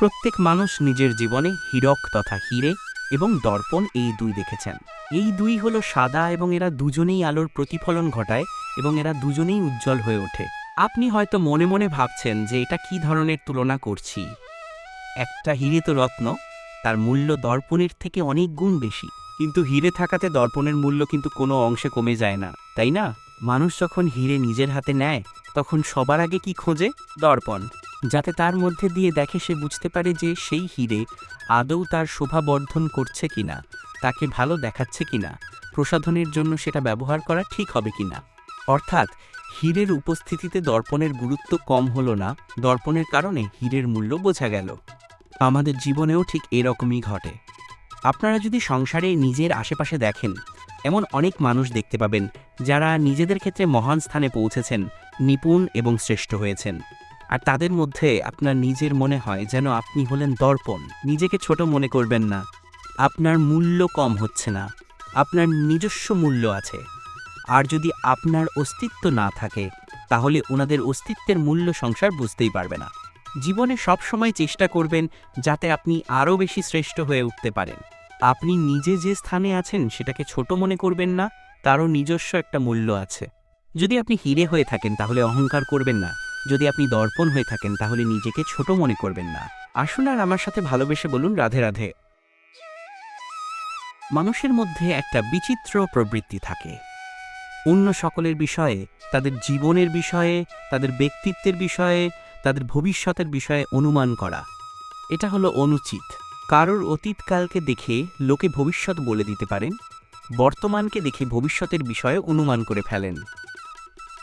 প্রত্যেক মানুষ নিজের জীবনে হীরক তথা হিরে এবং দর্পণ এই দুই দেখেছেন। এই দুই হলো সাদা এবং এরা দুজনেই আলোর প্রতিফলন ঘটায় এবং এরা দুজনেই উজ্জ্বল হয়ে ওঠে। আপনি হয়তো মনে মনে ভাবছেন যে এটা কি ধরনের তুলনা করছি। একটা হিরে তো রত্ন, তার মূল্য দর্পণের থেকে অনেক গুণ বেশি। কিন্তু হিরে থাকাতে দর্পণের মূল্য কিন্তু কোনো অংশে কমে যায় না, তাই না? মানুষ যখন হিরে নিজের হাতে নেয়, তখন সবার আগে কি খোঁজে? দর্পণ। যাতে তার মধ্যে দিয়ে দেখে সে বুঝতে পারে যে সেই হিরে আদৌ তার শোভা বর্ধন করছে কিনা, তাকে ভালো দেখাচ্ছে কিনা, প্রসাধনের জন্য সেটা ব্যবহার করা ঠিক হবে কিনা। অর্থাৎ, হীরের উপস্থিতিতে দর্পণের গুরুত্ব কম হলো না, দর্পণের কারণে হীরের মূল্য বোঝা গেল। আমাদের জীবনেও ঠিক এরকমই ঘটে। আপনারা যদি সংসারে নিজের আশেপাশে দেখেন, এমন অনেক মানুষ দেখতে পাবেন, যারা নিজেদের ক্ষেত্রে মহান স্থানে পৌঁছেছেন, নিপুণ এবং শ্রেষ্ঠ হয়েছেন। আর তাদের মধ্যে আপনার নিজের মনে হয় যেন আপনি হলেন দর্পণ। নিজেকে ছোট মনে করবেন না। আপনার মূল্য কম হচ্ছে না। আপনার নিজস্ব মূল্য আছে। আর যদি আপনার অস্তিত্ব না থাকে, তাহলে ওনাদের অস্তিত্বের মূল্য সংসার বুঝতেই পারবে না। জীবনে সব সময় চেষ্টা করবেন যাতে আপনি আরও বেশি শ্রেষ্ঠ হয়ে উঠতে পারেন। আপনি নিজে যে স্থানে আছেন, সেটাকে ছোট মনে করবেন না। তারও নিজস্ব একটা মূল্য আছে। যদি আপনি হিরে হয়ে থাকেন, তাহলে অহংকার করবেন না। যদি আপনি দর্পণ হয়ে থাকেন, তাহলে নিজেকে ছোট মনে করবেন না। আসুন আর আমার সাথে ভালোবেসে বলুন রাধে রাধে। মানুষের মধ্যে একটা বিচিত্র প্রবৃত্তি থাকে। অন্য সকলের বিষয়ে, তাদের জীবনের বিষয়ে, তাদের ব্যক্তিত্বের বিষয়ে, তাদের ভবিষ্যতের বিষয়ে অনুমান করা। এটা হলো অনুচিত। কারোর অতীতকালকে দেখে লোকে ভবিষ্যৎ বলে দিতে পারেন, বর্তমানকে দেখে ভবিষ্যতের বিষয়ে অনুমান করে ফেলেন।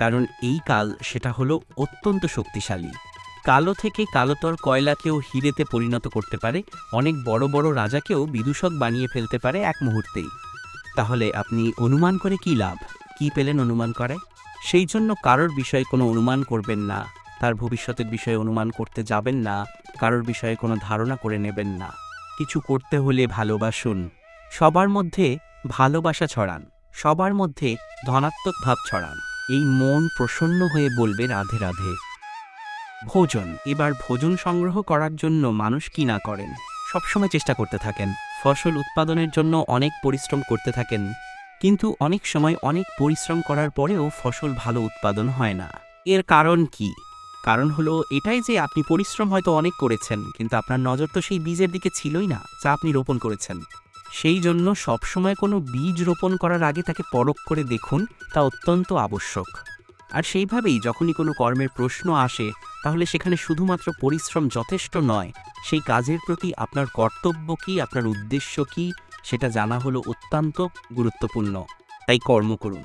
কারণ এই কাল সেটা হলো অত্যন্ত শক্তিশালী। কালো থেকে কালোতর কয়লাকেও হিরেতে পরিণত করতে পারে, অনেক বড় বড় রাজাকেও বিদূষক বানিয়ে ফেলতে পারে এক মুহূর্তেই। তাহলে আপনি অনুমান করে কি লাভ? কি পেলেন অনুমান করে সেই জন্য কারোর বিষয়ে কোনো অনুমান করবেন না, তার ভবিষ্যতের বিষয়ে অনুমান করতে যাবেন না, কারোর বিষয়ে কোনো ধারণা করে নেবেন না। কিছু করতে হলে ভালোবাসুন। সবার মধ্যে ভালোবাসা ছড়ান, সবার মধ্যে ধনাত্মক ভাব ছড়ান। এই মন প্রসন্ন হয়ে বলবে, রাধে রাধে। ভোজন, এবার ভোজন সংগ্রহ করার জন্য মানুষ কি না করেন? সবসময় চেষ্টা করতে থাকেন, ফসল উৎপাদনের জন্য অনেক পরিশ্রম করতে থাকেন, কিন্তু অনেক সময় অনেক পরিশ্রম করার পরেও ফসল ভালো উৎপাদন হয় না। এর কারণ কি? কারণ হলো, এটাই যে আপনি পরিশ্রম হয়তো অনেক করেছেন, কিন্তু আপনার নজর তো সেই বীজের দিকে ছিলই না, যা আপনি রোপণ করেছেন। সেই জন্য সবসময় কোনো বীজ রোপণ করার আগে তাকে পরখ করে দেখুন, তা অত্যন্ত আবশ্যক। আর সেইভাবেই যখনই কোনো কর্মের প্রশ্ন আসে, তাহলে সেখানে শুধুমাত্র পরিশ্রম যথেষ্ট নয়, সেই কাজের প্রতি আপনার কর্তব্য কী, আপনার উদ্দেশ্য কী, সেটা জানা হলো অত্যন্ত গুরুত্বপূর্ণ। তাই কর্ম করুন।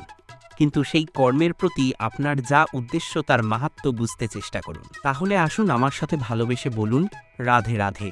কিন্তু সেই কর্মের প্রতি আপনার যা উদ্দেশ্য, তার মাহাত্ম বুঝতে চেষ্টা করুন। তাহলে আসুন আমার সাথে ভালোবেসে বলুন, রাধে রাধে।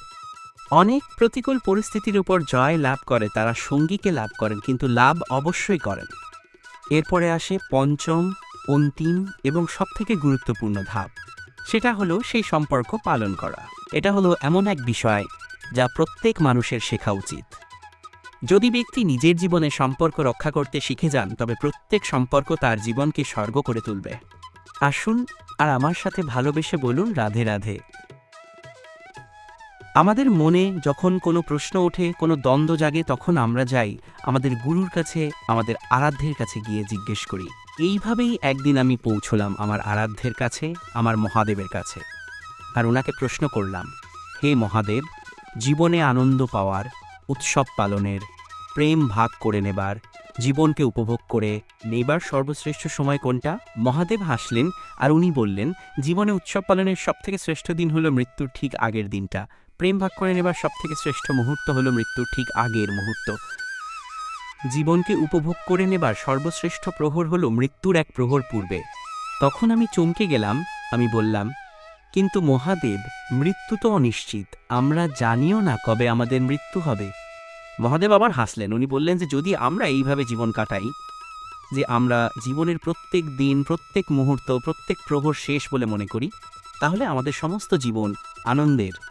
অনেক প্রতিকূল পরিস্থিতির উপর জয় লাভ করে, তারা সঙ্গীকে লাভ করেন, কিন্তু লাভ অবশ্যই করেন। এরপরে আসে পঞ্চম, অন্তিম এবং সবথেকে গুরুত্বপূর্ণ ধাপ। সেটা হলো সেই সম্পর্ক পালন করা। এটা হলো এমন এক বিষয় যা প্রত্যেক মানুষের শেখা উচিত। যদি ব্যক্তি নিজের জীবনে সম্পর্ক রক্ষা করতে শিখে যান, তবে প্রত্যেক সম্পর্ক তার জীবনকে স্বর্গ করে তুলবে। আসুন আর আমার সাথে ভালোবেসে বলুন রাধে রাধে। আমাদের মনে যখন কোনো প্রশ্ন ওঠে, কোনো দ্বন্দ্ব জাগে, তখন আমরা যাই আমাদের গুরুর কাছে, আমাদের আরাধ্যের কাছে গিয়ে জিজ্ঞেস করি, এইভাবেই একদিন আমি পৌঁছলাম আমার আরাধ্যের কাছে, আমার মহাদেবের কাছে? আর ওনাকে প্রশ্ন করলাম, হে মহাদেব, জীবনে আনন্দ পাওয়ার, উৎসব পালনের, প্রেম ভাগ করে নেবার, জীবনকে উপভোগ করে নেবার সর্বশ্রেষ্ঠ সময় কোনটা? মহাদেব হাসলেন আর উনি বললেন, জীবনে উৎসব পালনের সবথেকে শ্রেষ্ঠ দিন হলো মৃত্যুর ঠিক আগের দিনটা। প্রেম ভাগ করে নেবার সবথেকে শ্রেষ্ঠ মুহূর্ত হলো মৃত্যুর ঠিক আগের মুহূর্ত। জীবনকে উপভোগ করে নেবার সর্বশ্রেষ্ঠ প্রহর হলো মৃত্যুর এক প্রহর পূর্বে। তখন আমি চমকে গেলাম, আমি বললাম, কিন্তু মহাদেব, মৃত্যু তো অনিশ্চিত, আমরা জানিও না কবে আমাদের মৃত্যু হবে। মহাদেব আবার হাসলেন, উনি বললেন যে, যদি আমরা এইভাবে জীবন কাটাই, যে আমরা জীবনের প্রত্যেক দিন, প্রত্যেক মুহূর্ত, প্রত্যেক প্রহর শেষ বলে মনে করি, তাহলে আমাদের সমস্ত জীবন আনন্দের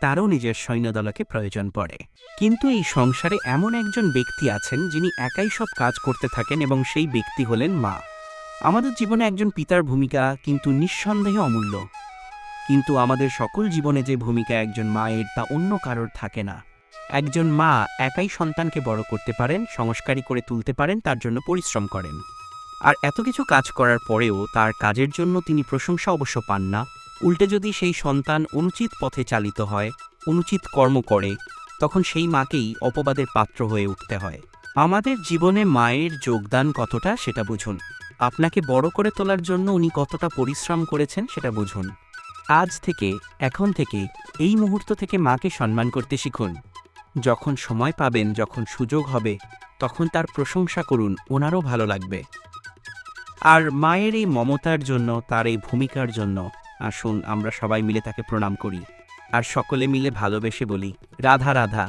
তারও নিজের সৈন্যদলকে প্রয়োজন পড়ে। কিন্তু এই সংসারে এমন একজন ব্যক্তি আছেন যিনি একাই সব কাজ করতে থাকেন এবং সেই ব্যক্তি হলেন মা। আমাদের জীবনে একজন পিতার ভূমিকা কিন্তু নিঃসন্দেহে অমূল্য। কিন্তু আমাদের সকল জীবনে যে ভূমিকা একজন মায়ের তা অন্য কারোর থাকে না। একজন মা একাই সন্তানকে বড় করতে পারেন, সংস্কারী করে তুলতে পারেন, তার জন্য পরিশ্রম করেন। আর এত কিছু কাজ করার পরেও তার কাজের জন্য তিনি প্রশংসা অবশ্য পান না। উল্টে যদি সেই সন্তান অনুচিত পথে চালিত হয়, অনুচিত কর্ম করে, তখন সেই মাকেই অপবাদের পাত্র হয়ে উঠতে হয়। আমাদের জীবনে মায়ের যোগদান কতটা সেটা বুঝুন। আপনাকে বড় করে তোলার জন্য উনি কতটা পরিশ্রম করেছেন সেটা বুঝুন। আজ থেকে, এখন থেকে, এই মুহূর্ত থেকে মাকে সম্মান করতে শিখুন। যখন সময় পাবেন, যখন সুযোগ হবে, তখন তার প্রশংসা করুন, ওনারও ভালো লাগবে। আর মায়ের এই মমতার জন্য, তার এই ভূমিকার জন্য আসুন, আমরা সবাই মিলে তাকে প্রণাম করি। আর সকলে মিলে ভালোবেসে বলি, রাধা রাধা।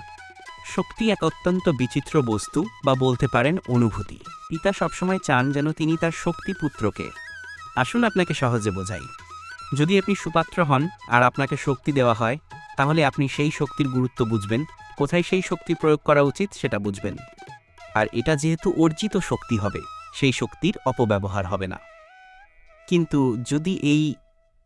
শক্তি এক অত্যন্ত বিচিত্র বস্তু বা বলতে পারেন অনুভূতি। পিতা সবসময় চান যেন তিনি তার শক্তি পুত্রকে। আসুন আপনাকে সহজে বোঝাই। যদি আপনি সুপাত্র হন আর আপনাকে শক্তি দেওয়া হয়, তাহলে আপনি সেই শক্তির গুরুত্ব বুঝবেন। কোথায় সেই শক্তি প্রয়োগ করা উচিত সেটা বুঝবেন। আর এটা যেহেতু অর্জিত শক্তি হবে, সেই শক্তির অপব্যবহার হবে না। কিন্তু যদি এই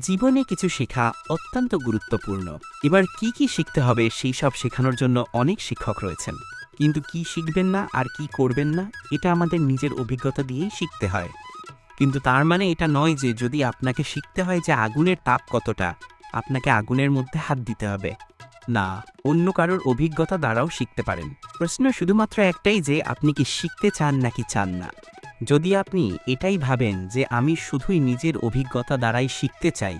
জীবনে কিছু শেখা অত্যন্ত গুরুত্বপূর্ণ। এবার কি কি শিখতে হবে সেই সব শেখানোর জন্য অনেক শিক্ষক রয়েছেন। কিন্তু কি শিখবেন না আর কি করবেন না, এটা আমাদের নিজের অভিজ্ঞতা দিয়েই শিখতে হয়। কিন্তু তার মানে এটা নয় যে যদি আপনাকে শিখতে হয় যে আগুনের তাপ কতটা, আপনাকে আগুনের মধ্যে হাত দিতে হবে। না, অন্য কারোর অভিজ্ঞতা দ্বারাও শিখতে পারেন। প্রশ্ন শুধুমাত্র একটাই যে আপনি কি শিখতে চান নাকি চান না। যদি আপনি এটাই ভাবেন যে আমি শুধুই নিজের অভিজ্ঞতা দ্বারাই শিখতে চাই,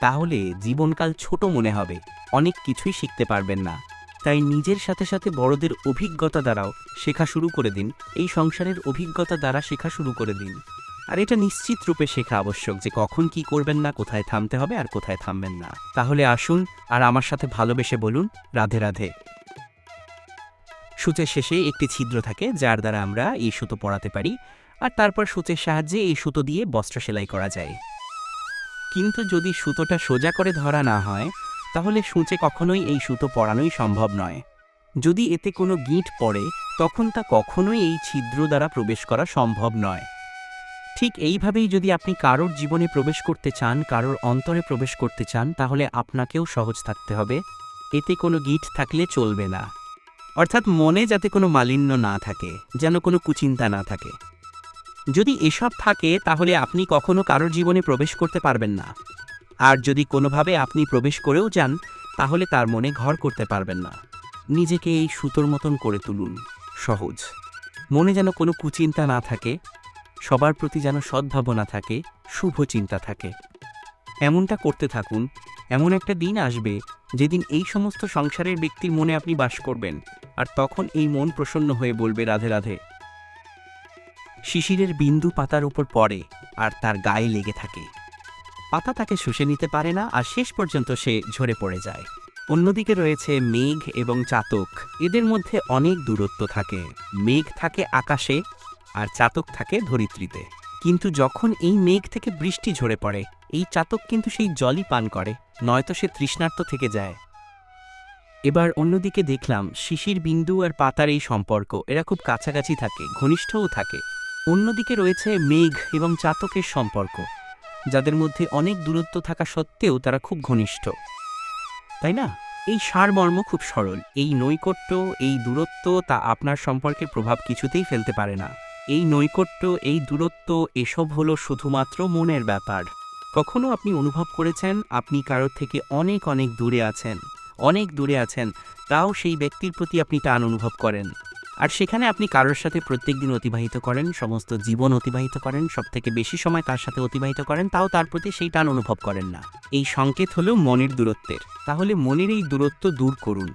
তাহলে জীবনকাল ছোট মনে হবে, অনেক কিছুই শিখতে পারবেন না। তাই নিজের সাথে সাথে বড়দের অভিজ্ঞতা দ্বারাও শেখা শুরু করে দিন, এই সংসারের অভিজ্ঞতা দ্বারা শেখা শুরু করে দিন। আর এটা নিশ্চিত রূপে শেখা আবশ্যক যে কখন কি করবেন না, কোথায় থামতে হবে আর কোথায় থামবেন না। তাহলে আসুন আর আমার সাথে ভালোবেসে বলুন, রাধে রাধে। সূচের শেষে একটি ছিদ্র থাকে, যার দ্বারা আমরা এই সুতো পড়াতে পারি। আর তারপর সূচের সাহায্যে এই সুতো দিয়ে বস্ত্র সেলাই করা যায়। কিন্তু যদি সুতোটা সোজা করে ধরা না হয়, তাহলে সূচে কখনোই এই সুতো পরানোই সম্ভব নয়। যদি এতে কোনো গিঁট পড়ে, তখন তা কখনোই এই ছিদ্র দ্বারা প্রবেশ করা সম্ভব নয়। ঠিক এইভাবেই যদি আপনি কারোর জীবনে প্রবেশ করতে চান, কারোর অন্তরে প্রবেশ করতে চান, তাহলে আপনাকেও সহজ থাকতে হবে। এতে কোনো গিট থাকলে চলবে না। অর্থাৎ মনে যাতে কোনো মালিন্য না থাকে, যেন কোনো কুচিন্তা না থাকে। যদি এসব থাকে, তাহলে আপনি কখনো কারোর জীবনে প্রবেশ করতে পারবেন না। আর যদি কোনোভাবে আপনি প্রবেশ করেও যান, তাহলে তার মনে ঘর করতে পারবেন না। নিজেকে এই সুতোর মতন করে তুলুন, সহজ। মনে যেন কোনো কুচিন্তা না থাকে, সবার প্রতি যেন সদ্ভাবনা থাকে, শুভ চিন্তা থাকে। এমনটা করতে থাকুন, এমন একটা দিন আসবে, যেদিন এই সমস্ত সংসারের ব্যক্তির মনে আপনি বাস করবেন, আর তখন এই মন প্রসন্ন হয়ে বলবে, রাধে রাধে। শিশিরের বিন্দু পাতার উপর পড়ে আর তার গায়ে লেগে থাকে। পাতা তাকে শুষে নিতে পারে না আর শেষ পর্যন্ত সে ঝরে পড়ে যায়। অন্যদিকে রয়েছে মেঘ এবং চাতক। এদের মধ্যে অনেক দূরত্ব থাকে। মেঘ থাকে আকাশে আর চাতক থাকে ধরিত্রীতে। কিন্তু যখন এই মেঘ থেকে বৃষ্টি ঝরে পড়ে, এই চাতক কিন্তু সেই জলই পান করে, নয়তো সে তৃষ্ণার্ত থেকে যায়। এবার অন্যদিকে দেখলাম শিশির বিন্দু আর পাতার এই সম্পর্ক, এরা খুব কাছাকাছি থাকে, ঘনিষ্ঠও থাকে। অন্যদিকে রয়েছে মেঘ এবং চাতকের সম্পর্ক, যাদের মধ্যে অনেক দূরত্ব থাকা সত্ত্বেও তারা খুব ঘনিষ্ঠ। তাই না? এই সারমর্ম খুব সরল। এই নৈকট্য, এই দূরত্ব তা আপনার সম্পর্কে প্রভাব কিছুতেই ফেলতে পারে না। এই নৈকট্য, এই দূরত্ব এসব হলো শুধুমাত্র মনের ব্যাপার। কখনো আপনি অনুভব করেছেন, আপনি কারোর থেকে অনেক অনেক দূরে আছেন, অনেক দূরে আছেন, তাও সেই ব্যক্তির প্রতি আপনি টান অনুভব করেন। আর সেখানে আপনি কারোর সাথে প্রত্যেকদিন অতিবাহিত করেন, সমস্ত জীবন অতিবাহিত করেন সব থেকে বেশি সময় তার সাথে অতিবাহিত করেন, তাও তার প্রতি সেই টান অনুভব করেন না। এই সংকেত হলো মনের দূরত্বের। তাহলে মনের এই দূরত্ব দূর করুন।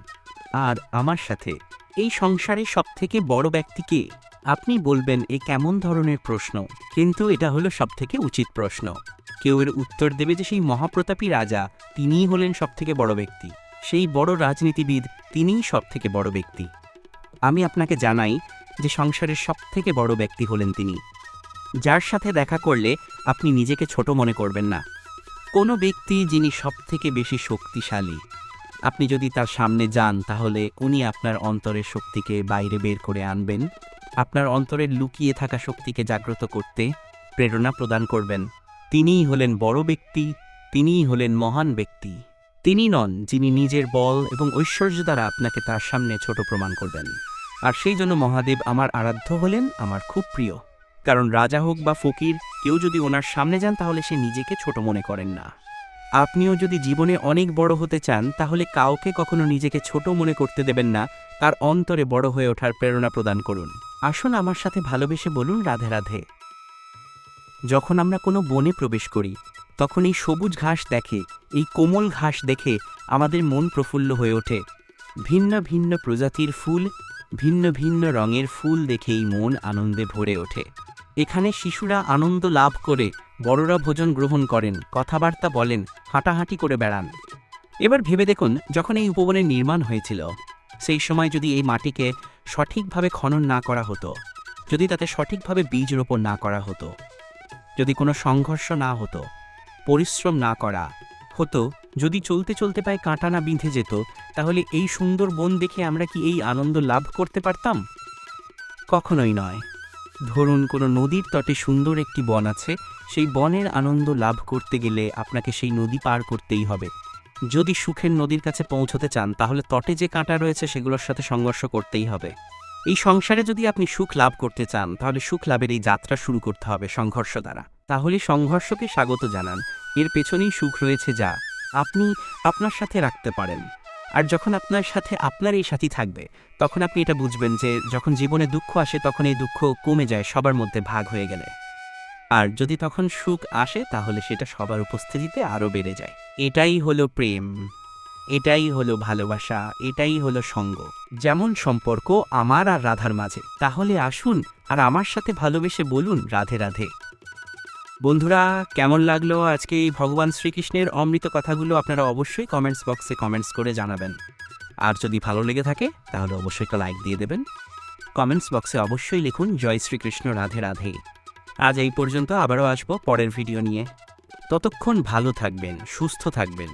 আর আমার সাথে, এই সংসারে সব থেকে বড় ব্যক্তি কে? আপনি বলবেন, এ কেমন ধরনের প্রশ্ন? কিন্তু এটা হলো সব থেকে উচিত প্রশ্ন। কেউ এর উত্তর দেবে যে সেই মহাপ্রতাপী রাজা, তিনিই হলেন সব থেকে বড় ব্যক্তি। সেই বড় রাজনীতিবিদ, তিনিই সব থেকে বড় ব্যক্তি। আমি আপনাকে জানাই যে সংসারের সব থেকে বড় ব্যক্তি হলেন তিনি। যার সাথে দেখা করলে আপনি নিজেকে ছোট মনে করবেন না। কোনো ব্যক্তি যিনি সব থেকে বেশি শক্তিশালী। আপনি যদি তার সামনে যান, তাহলে উনি আপনার অন্তরের শক্তিকে বাইরে বের করে আনবেন। আপনার অন্তরের লুকিয়ে থাকা শক্তিকে জাগ্রত করতে প্রেরণা প্রদান করবেন। তিনিই হলেন বড় ব্যক্তি, তিনিই হলেন মহান ব্যক্তি। তিনি নন যিনি নিজের বল এবং ঐশ্বর্য দ্বারা আপনাকে তার সামনে ছোট প্রমাণ করবেন। আর সেই জন্য মহাদেব আমার আরাধ্য হলেন, আমার খুব প্রিয়। কারণ রাজা হোক বা ফকির, কেউ যদি ওনার সামনে যান তাহলে সে নিজেকে ছোট মনে করেন না। আপনিও যদি জীবনে অনেক বড় হতে চান, তাহলে কাউকে কখনো নিজেকে ছোট মনে করতে দেবেন না, তার অন্তরে বড় হয়ে ওঠার প্রেরণা প্রদান করুন। আসুন আমার সাথে ভালোবেসে বলুন, রাধে রাধে। যখন আমরা কোনো বনে প্রবেশ করি, তখন এই সবুজ ঘাস দেখে এই কোমল ঘাস দেখে আমাদের মন প্রফুল্ল হয়ে ওঠে। ভিন্ন ভিন্ন প্রজাতির ফুল, ভিন্ন ভিন্ন রঙের ফুল দেখেই মন আনন্দে ভরে ওঠে। এখানে শিশুরা আনন্দ লাভ করে, বড়রা ভোজন গ্রহণ করেন, কথাবার্তা বলেন, হাঁটাহাঁটি করে বেড়ান। এবার ভেবে দেখুন, যখন এই উপবনের নির্মাণ হয়েছিল, সেই সময় যদি এই মাটিকে সঠিকভাবে খনন না করা হতো, যদি তাতে সঠিকভাবে বীজ রোপণ না করা হতো, যদি কোনো সংঘর্ষ না হতো, পরিশ্রম না করা হতো, যদি চলতে চলতে পায়ে কাঁটা না বিঁধে যেত, তাহলে এই সুন্দর বন দেখে আমরা কি এই আনন্দ লাভ করতে পারতাম? কখনোই নয়। ধরুন কোনো নদীর তটে সুন্দর একটি বন আছে, সেই বনের আনন্দ লাভ করতে গেলে আপনাকে সেই নদী পার করতেই হবে। যদি সুখের নদীর কাছে পৌঁছতে চান, তাহলে তটে যে কাঁটা রয়েছে সেগুলোর সাথে সংঘর্ষ করতেই হবে। এই সংসারে যদি আপনি সুখ লাভ করতে চান, তাহলে সুখ লাভের এই যাত্রা শুরু করতে হবে সংঘর্ষ দ্বারা। তাহলে সংঘর্ষকে স্বাগত জানান। এর পেছনেই সুখ রয়েছে যা আপনি আপনার সাথে রাখতে পারেন। আর যখন আপনার সাথে আপনার এই সাথী থাকবে, তখন আপনি এটা বুঝবেন যে যখন জীবনে দুঃখ আসে, তখন এই দুঃখ কমে যায়, সবার মধ্যে ভাগ হয়ে গেলে। আর যদি তখন সুখ আসে, তাহলে সেটা সবার উপস্থিতিতে আরও বেড়ে যায়। এটাই হলো প্রেম, এটাই হলো ভালোবাসা, এটাই হলো সঙ্গ। যেমন সম্পর্ক আমার আর রাধার মাঝে। তাহলে আসুন আর আমার সাথে ভালোবেসে বলুন রাধে রাধে। বন্ধুরা, কেমন লাগল আজকে এই ভগবান শ্রীকৃষ্ণের অমৃত কথাগুলো আপনারা অবশ্যই কমেন্টস বক্সে কমেন্টস করে জানাবেন। আর যদি ভালো লেগে থাকে, তাহলে অবশ্যই একটা লাইক দিয়ে দেবেন। কমেন্টস বক্সে অবশ্যই লিখুন, জয় শ্রীকৃষ্ণ, রাধে রাধে। আজ এই পর্যন্ত আবারও আসব পরের ভিডিও নিয়ে। ততক্ষণ ভালো থাকবেন, সুস্থ থাকবেন।